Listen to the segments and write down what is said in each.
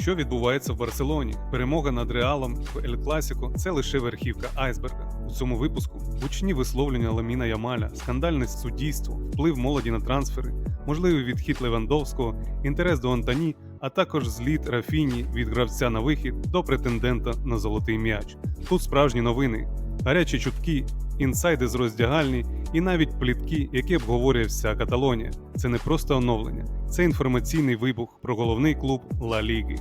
Що відбувається в Барселоні? Перемога над Реалом в Ель Класіко це лише верхівка айсберга. У цьому випуску гучні висловлення Ламіна Ямаля, скандальне суддійство, вплив молоді на трансфери, можливий відхід Левандовського, інтерес до Антоні, а також зліт Рафіні від гравця на вихід до претендента на золотий м'яч. Тут справжні новини, гарячі чутки, інсайди з роздягальні і навіть плітки, які обговорює вся Каталонія. Це не просто оновлення, це інформаційний вибух про головний клуб Ла Ліги.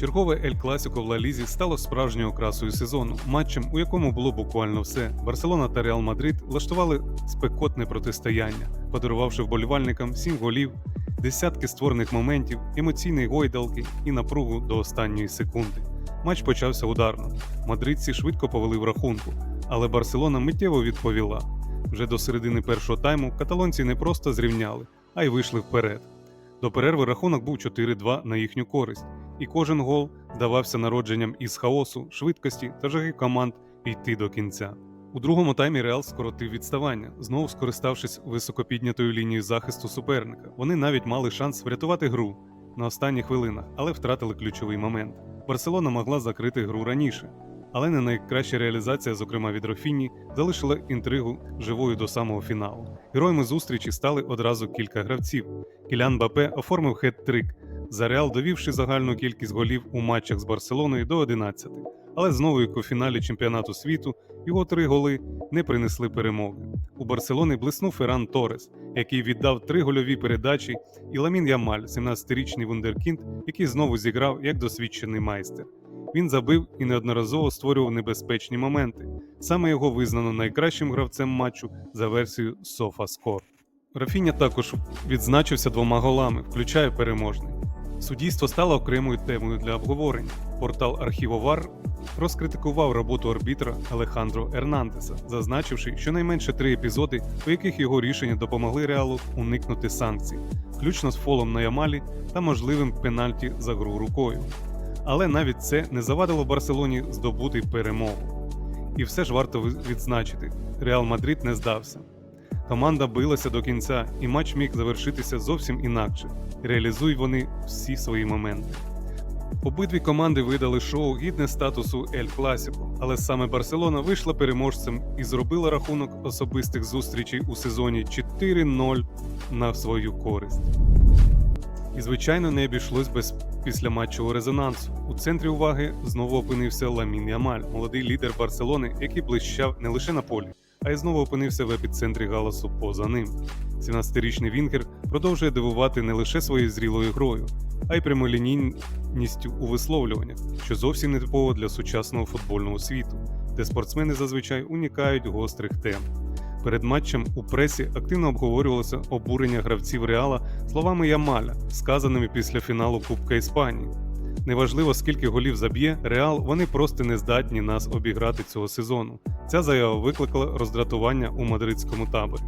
Чергове Ель Класіко в Ла Лізі стало справжньою окрасою сезону, матчем, у якому було буквально все. Барселона та Реал Мадрид влаштували спекотне протистояння, подарувавши вболівальникам сім голів, десятки створених моментів, емоційні гойдалки і напругу до останньої секунди. Матч почався ударно. Мадридці швидко повели в рахунку, але Барселона миттєво відповіла. Вже до середини першого тайму каталонці не просто зрівняли, а й вийшли вперед. До перерви рахунок був 4-2 на їхню користь, і кожен гол давався народженням із хаосу, швидкості та жаги команд йти до кінця. У другому таймі Реал скоротив відставання, знову скориставшись високопіднятою лінією захисту суперника. Вони навіть мали шанс врятувати гру на останніх хвилинах, але втратили ключовий момент. Барселона могла закрити гру раніше, але не найкраща реалізація, зокрема від Рафіні, залишила інтригу живою до самого фіналу. Героями зустрічі стали одразу кілька гравців. Кілян Бапе оформив хет-трик, за Реал довівши загальну кількість голів у матчах з Барселоною до 11. Але знову, як у фіналі чемпіонату світу, його три голи не принесли перемоги. У Барселони блиснув Ферран Торес, який віддав три гольові передачі, і Ламін Ямаль, 17-річний вундеркінд, який знову зіграв як досвідчений майстер. Він забив і неодноразово створював небезпечні моменти. Саме його визнано найкращим гравцем матчу за версією SofaScore. Рафіня також відзначився двома голами, включає переможний. Суддійство стало окремою темою для обговорення. Портал Архівовар розкритикував роботу арбітра Алехандро Ернандеса, зазначивши щонайменше три епізоди, у яких його рішення допомогли реалу уникнути санкцій, включно з фолом на Ямалі та можливим пенальті за гру рукою. Але навіть це не завадило Барселоні здобути перемогу. І все ж варто відзначити: Реал Мадрид не здався. Команда билася до кінця, і матч міг завершитися зовсім інакше. Реалізують вони всі свої моменти. Обидві команди видали шоу гідне статусу Ель Класіко, але саме Барселона вийшла переможцем і зробила рахунок особистих зустрічей у сезоні 4-0 на свою користь. І, звичайно, не обійшлось без післяматчевого резонансу. У центрі уваги знову опинився Ламін Ямаль, молодий лідер Барселони, який блищав не лише на полі, а й знову опинився в епіцентрі галасу поза ним. 17-річний Вінгер продовжує дивувати не лише своєю зрілою грою, а й прямолінійністю у висловлюваннях, що зовсім не типово для сучасного футбольного світу, де спортсмени зазвичай унікають гострих тем. Перед матчем у пресі активно обговорювалося обурення гравців Реала словами Ямаля, сказаними після фіналу Кубка Іспанії. Неважливо, скільки голів заб'є Реал, вони просто не здатні нас обіграти цього сезону. Ця заява викликала роздратування у мадридському таборі.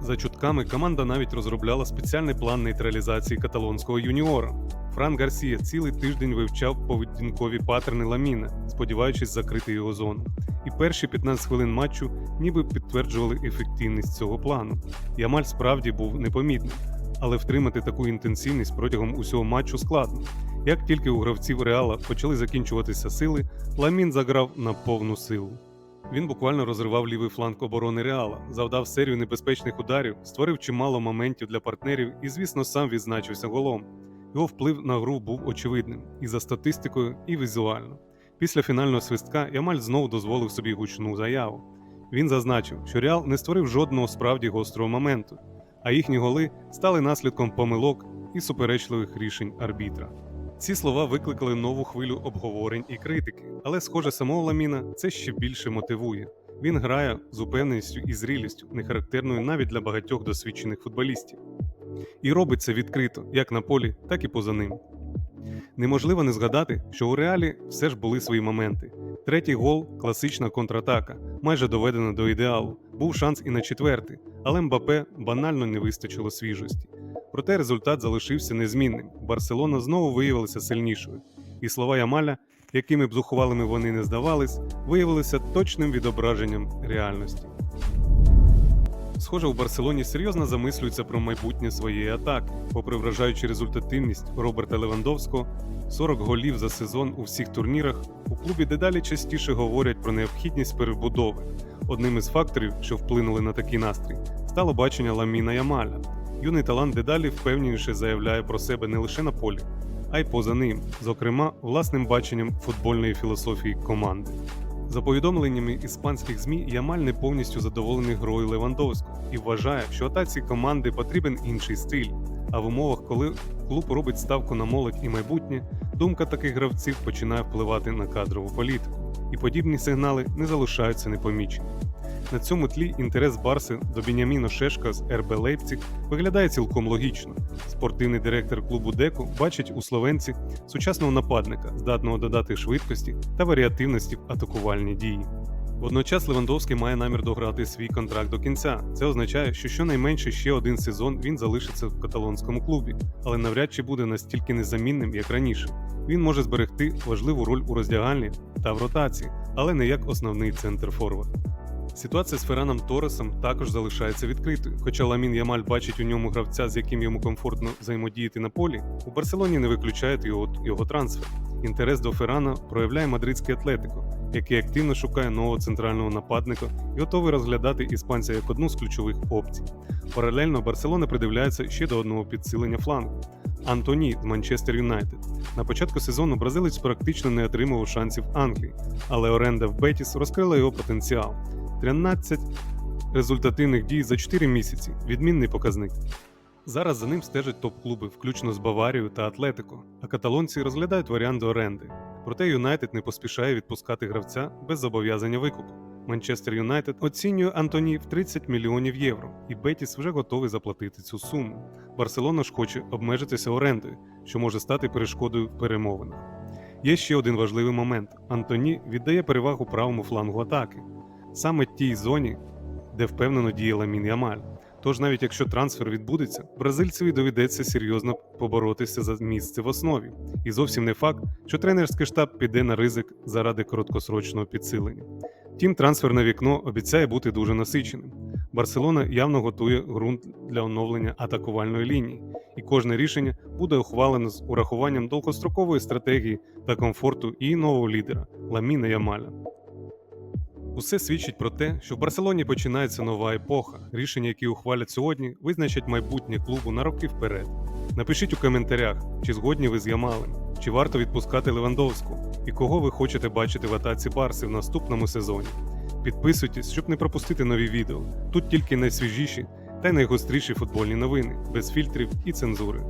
За чутками, команда навіть розробляла спеціальний план нейтралізації каталонського юніора. Фран Гарсія цілий тиждень вивчав поведінкові паттерни Ламіна, сподіваючись закрити його зону. І перші 15 хвилин матчу ніби підтверджували ефективність цього плану. Ямаль справді був непомітним, але втримати таку інтенсивність протягом усього матчу складно. Як тільки у гравців Реала почали закінчуватися сили, Ламін заграв на повну силу. Він буквально розривав лівий фланг оборони Реала, завдав серію небезпечних ударів, створив чимало моментів для партнерів і, звісно, сам відзначився голом. Його вплив на гру був очевидним і за статистикою, і візуально. Після фінального свистка Ямаль знову дозволив собі гучну заяву. Він зазначив, що Реал не створив жодного справді гострого моменту, а їхні голи стали наслідком помилок і суперечливих рішень арбітра. Ці слова викликали нову хвилю обговорень і критики, але, схоже, самого Ламіна це ще більше мотивує. Він грає з упевненістю і зрілістю, не характерною навіть для багатьох досвідчених футболістів. І робить це відкрито, як на полі, так і поза ним. Неможливо не згадати, що у реалі все ж були свої моменти. Третій гол класична контратака, майже доведена до ідеалу. Був шанс і на четвертий, але Мбапе банально не вистачило свіжості. Проте результат залишився незмінним. Барселона знову виявилася сильнішою, і слова Ямаля, якими б зухвалими вони не здавались, виявилися точним відображенням реальності. Схоже, у Барселоні серйозно замислюються про майбутнє своєї атаки. Попри вражаючу результативність Роберта Левандовського, 40 голів за сезон у всіх турнірах, у клубі дедалі частіше говорять про необхідність перебудови. Одним із факторів, що вплинули на такий настрій, стало бачення Ламіна Ямаля. Юний талант дедалі впевненіше заявляє про себе не лише на полі, а й поза ним, зокрема, власним баченням футбольної філософії команди. За повідомленнями іспанських ЗМІ, Ямаль не повністю задоволений грою Левандовського і вважає, що атаці команди потрібен інший стиль. А в умовах, коли клуб робить ставку на молодь і майбутнє, думка таких гравців починає впливати на кадрову політику, і подібні сигнали не залишаються непомічені. На цьому тлі інтерес Барси до Біняміно Шешка з РБ Лейпциг виглядає цілком логічно. Спортивний директор клубу Деку бачить у словенці сучасного нападника, здатного додати швидкості та варіативності в атакувальній дії. Водночас Левандовський має намір дограти свій контракт до кінця. Це означає, що щонайменше ще один сезон він залишиться в каталонському клубі, але навряд чи буде настільки незамінним, як раніше. Він може зберегти важливу роль у роздягальні та в ротації, але не як основний центр форвард. Ситуація з Фераном Торресом також залишається відкритою. Хоча Ламін Ямаль бачить у ньому гравця, з яким йому комфортно взаємодіяти на полі, у Барселоні не виключають його, його трансфер. Інтерес до Феррана проявляє мадридський атлетико, який активно шукає нового центрального нападника і готовий розглядати іспанця як одну з ключових опцій. Паралельно Барселона придивляється ще до одного підсилення флангу. Антоні з Манчестер Юнайтед. На початку сезону бразилець практично не отримував шансів Англії, але оренда в Бетіс розкрила його потенціал. 13 результативних дій за 4 місяці відмінний показник. Зараз за ним стежать топ-клуби, включно з Баварією та Атлетико, а каталонці розглядають варіант оренди. Проте Юнайтед не поспішає відпускати гравця без зобов'язання викупу. Манчестер Юнайтед оцінює Антоні в 30 мільйонів євро, і Бетіс вже готовий заплатити цю суму. Барселона ж хоче обмежитися орендою, що може стати перешкодою в перемовинах. Є ще один важливий момент: Антоні віддає перевагу правому флангу атаки, саме тій зоні, де впевнено діє Ламін Ямаль. Тож навіть якщо трансфер відбудеться, бразильцеві доведеться серйозно поборотися за місце в основі. І зовсім не факт, що тренерський штаб піде на ризик заради короткосрочного підсилення. Втім, трансферне вікно обіцяє бути дуже насиченим. Барселона явно готує ґрунт для оновлення атакувальної лінії, і кожне рішення буде ухвалено з урахуванням довгострокової стратегії та комфорту і нового лідера Ламіна Ямаля. Усе свідчить про те, що в Барселоні починається нова епоха. Рішення, які ухвалять сьогодні, визначать майбутнє клубу на роки вперед. Напишіть у коментарях, чи згодні ви з Ямалем, чи варто відпускати Левандовську, і кого ви хочете бачити в атаці Барси в наступному сезоні. Підписуйтесь, щоб не пропустити нові відео. Тут тільки найсвіжіші та найгостріші футбольні новини, без фільтрів і цензури.